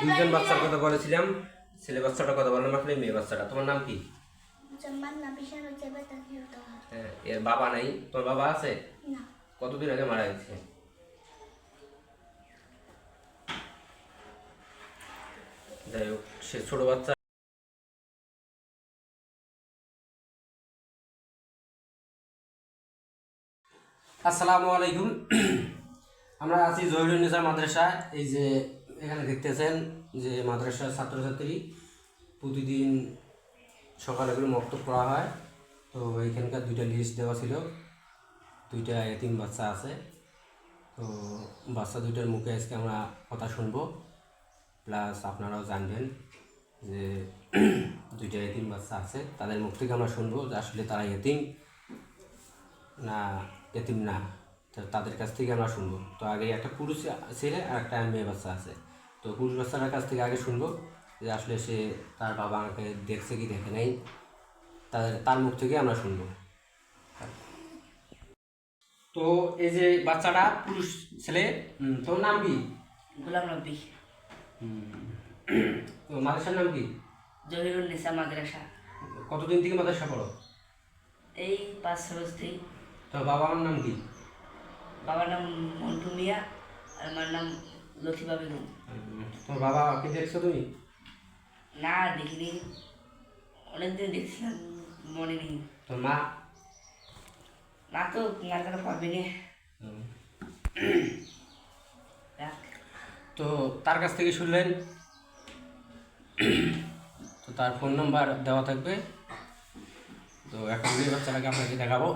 দুইজন বাচ্চার কথা বলেছিলাম ছেলে বাচ্চাটা কথা বললাম আসলে মেয়ে বাচ্চাটা। তোমার নাম কি. হ্যাঁ, এর বাবা নাই? তোমার বাবা আছে? কতদিন আগে মারা গেছে? যাই হোক সে ছোট বাচ্চা। আসসালামু আলাইকুম। আমরা আছি জহিরুন্নেসা মাদ্রাসা। এই যে এখানে দেখতেছেন যে মাদ্রাসার ছাত্রছাত্রী প্রতিদিন সকালে করে মক্তব করা হয়। তো এইখানকার দুইটা লিস্ট দেওয়া ছিল। দুইটা এতিম বাচ্চা আছে। তো বাচ্চা দুইটার মুখে আজকে আমরা কথা শুনব। প্লাস আপনারাও জানবেন যে দুইটা এতিম বাচ্চা আছে। তাদের মুখ থেকে আমরা শুনব যে আসলে তারা এতিম না এতিম না। তাদের কাছ থেকে আমরা শুনব। তো আগে একটা পুরুষ ছেলে আর একটা মেয়ে বাচ্চা আছে। তো পুরুষ বাচ্চাটার কাছ থেকে আগে শুনব যে আসলে সে তার বাবা আমাকে দেখছে কি দেখে নাই। তাদের তার মুখ থেকে আমরা শুনব। তো এই যে বাচ্চাটা পুরুষ ছেলে তোর নাম কি? গোলাম রব্বি। তো মাদ্রাসার নাম কি? জহিরুল নিসা মাদ্রাসা। কতদিন থেকে মাদ্রাসা পড়ো? এই পাঁচ রোজ থেকে তো বাবা মার নাম কি? বাবার নাম মন্টু মিয়া আর আমার নাম লতিফা বেগম। তোমার বাবা কি দেখছ তুমি? না দেখিনি। অনেকদিন দেখছিলাম মনে নেই। তোর মা? না তো না। করে পারবে না তো তার কাছ থেকে শুনলেন? তো তার ফোন নাম্বার দেওয়া থাকবে। তো এখন এই বাচ্চাটাকে আপনাকে দেখাবো।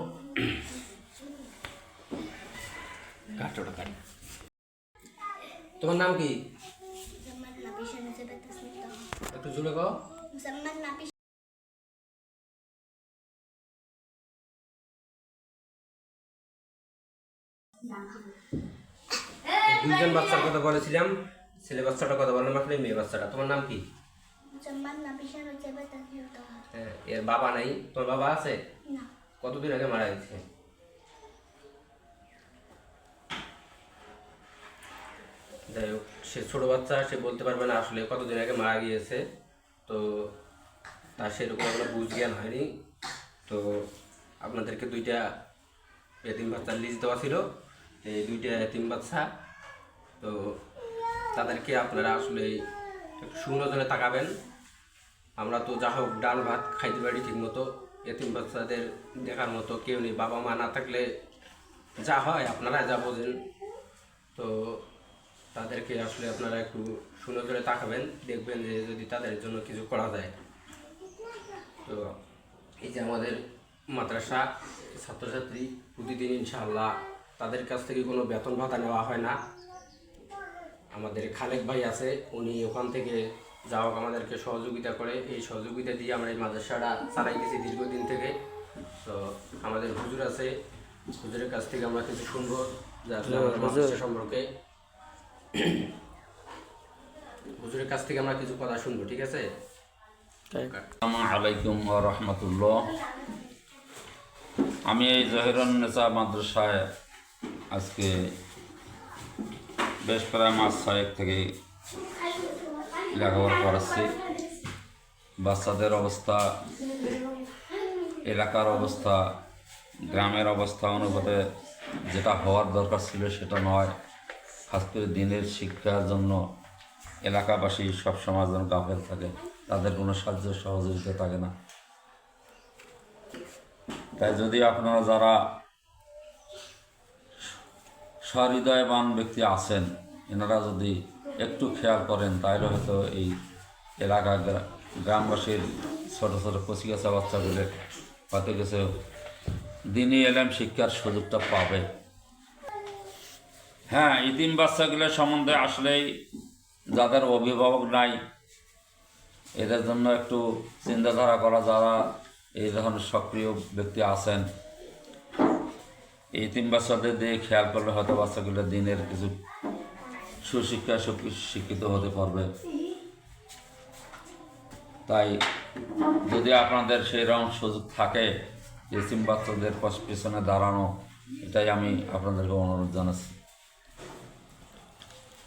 কাট তোমার নাম কি. একটু জুড়ে কও। Zaman দুইজন বাচ্চার কথা বলেছিলাম ছেলে বাচ্চাটার কথা বললাম আসলে মেয়ে বাচ্চাটা। তোমার নাম কি. হ্যাঁ, এর বাবা নাই? তোমার বাবা আছে? কতদিন আগে মারা গেছে? যাই হোক, সে ছোট বাচ্চা, সে বলতে পারবে না আসলে কতদিন আগে মারা গিয়েছে। তো তার সেরকম কোনো বুঝ জ্ঞান হয়নি। তো আপনাদেরকে দুইটা এতিম বাচ্চার লিস্ট দেওয়া ছিল। এই দুইটা এতিম বাচ্চা। তো তাদেরকে আপনারা আসলে একটু সুনজরে তাকাবেন। আমরা তো যা হোক ডাল ভাত খাইতে পারি ঠিক মতো এতিম বাচ্চাদের দেখার মতো কেউ নেই। বাবা মা না থাকলে যা হয় আপনারা যা বোঝেন। তো তাদেরকে আসলে আপনারা একটু সুন্দর করে তাকাবেন দেখবেন যে যদি তাদের জন্য কিছু করা যায়। তো এই যে আমাদের মাদ্রাসা ছাত্রছাত্রী প্রতিদিন ইনশাআল্লাহ তাদের কাছ থেকে কোনো বেতন ভাতা নেওয়া হয় না। আমাদের খালেক ভাই আছে উনি ওখান থেকে যা হোক আমাদেরকে সহযোগিতা করে। এই সহযোগিতা দিয়ে আমরা এই মাদ্রাসাটা চালাইতেছি দীর্ঘদিন থেকে। তো আমাদের হুজুর আছে হুজুরের কাছ থেকে আমরা কিছু শুনব যে আসলে আমাদের মাদ্রাসা সম্পর্কে হুজুরের কাছ থেকে আমরা কিছু কথা শুনব ঠিক আছে? আলাইকুম রাহমাতুল্লাহ। আমি এই জহিরুন্নেসা মাদ্রাসায় আজকে বেশ প্রায় মাস ছয়েক থেকে লেখাপড়া করাচ্ছি। বাচ্চাদের অবস্থা এলাকার অবস্থা গ্রামের অবস্থা অনুপাতে যেটা হওয়ার দরকার ছিল সেটা নয়। খাস করে দিনের শিক্ষার জন্য এলাকাবাসী সবসময় যেন গাফেল থাকে, তাদের কোনো সাহায্য সহযোগিতা থাকে না। তাই যদি আপনারা যারা সহৃদয়বান ব্যক্তি আছেন, এনারা যদি একটু খেয়াল করেন, তাহলে হয়তো এই এলাকা গ্রা- গ্রামবাসীর ছোটো ছোটো কচিকাচা বাচ্চাগুলো হয়তো কিছু দিনই এলাম শিক্ষার সুযোগটা পাবে। হ্যাঁ ইতিম বাচ্চাগুলোর সম্বন্ধে আসলেই যাদের অভিভাবক নাই, এদের জন্য একটু চিন্তাধারা করা যারা এই ধরনের সক্রিয় ব্যক্তি আছেন। এই তিন বাচ্চাদের দিয়ে খেয়াল করলে হয়তো বাচ্চাগুলো দিনের কিছু সুশিক্ষা সুশি- শিক্ষিত হতে পারবে। তাই যদি আপনাদের সেই রকম সুযোগ থাকে তিন বাচ্চাদের পিছনে দাঁড়ানো, এটাই আমি আপনাদেরকে অনুরোধ জানাচ্ছি।